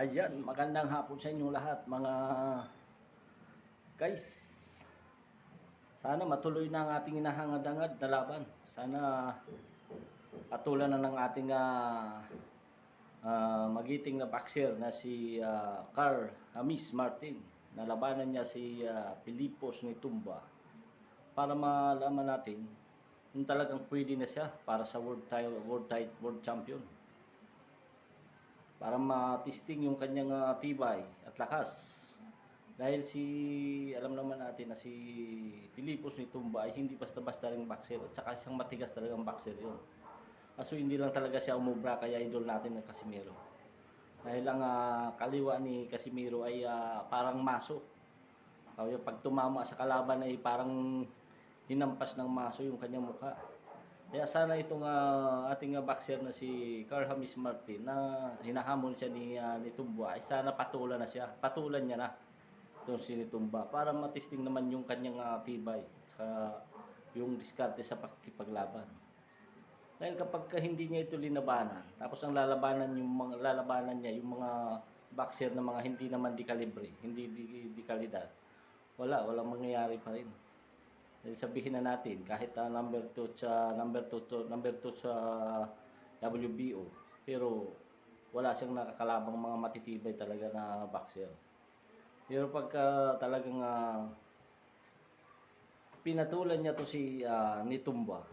Ayan, magandang hapon sa inyong lahat mga guys. Sana matuloy na ang ating inahangad-angad na laban. Sana patulan na ng ating ah, ah, magiting na boxer na si ah, Carl Hamis Martin. Nalabanan niya si ah, Pilipos Nitumba para malaman natin kung talagang pwede na siya para sa world title, world title, world champion para matisting yung kanyang ah, tibay at lakas. Dahil si, alam naman natin na si Pilipos ni Tumba ay hindi basta-basta rin boxer at saka isang matigas talagang boxer yun. Kaso hindi lang talaga siya umubra kaya idol natin ng Casimiro. Dahil ang ah, kaliwa ni Casimiro ay ah, parang maso. Kaya pag tumama sa kalaban ay parang hinampas ng maso yung kanyang mukha. Kaya sana itong ah, ating ah, boxer na si Carl Hamis Martin na hinahamon siya ni, uh, ni ay sana patulan na siya. Patulan niya na itong si Tumba para matisting naman yung kanyang ah, tibay sa yung diskarte sa pakikipaglaban. Dahil kapag ka hindi niya ito linabanan, tapos ang lalabanan yung mga lalabanan niya yung mga boxer na mga hindi naman di kalibre, hindi di, di kalidad. Wala, walang mangyayari pa rin. Dahil sabihin na natin kahit ah, number 2 sa number 2 to number 2 sa WBO pero wala siyang nakakalabang mga matitibay talaga na boxer. Pero pagka talagang ah, pinatulan niya to si ah, Nitumba.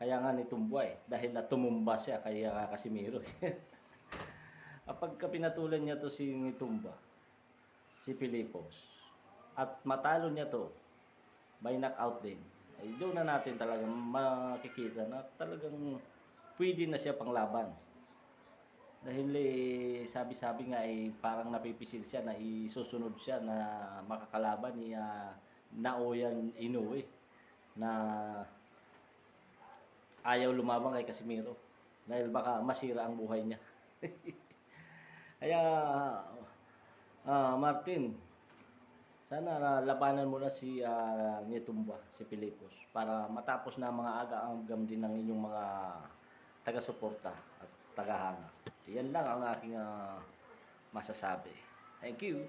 Kaya nga Nitumba eh dahil na tumumba siya kaya Casimiro. Kapag ka pinatulan niya to si Nitumba, si Pilipos, at matalo niya to, by knockout din, ay doon na natin talagang makikita na talagang pwede na siya panglaban. Dahil eh, sabi-sabi nga ay parang napipisil siya na isusunod siya na makakalaban ni uh, Naoyan Inoue na ayaw lumabang kay Casimiro dahil baka masira ang buhay niya. Kaya ah, Martin, sana na labanan mo na si uh, Nitumba, si Pilipos para matapos na mga aga-agam din ng inyong mga taga-suporta at tagahanga. Yan lang ang aking ah, masasabi. Thank you.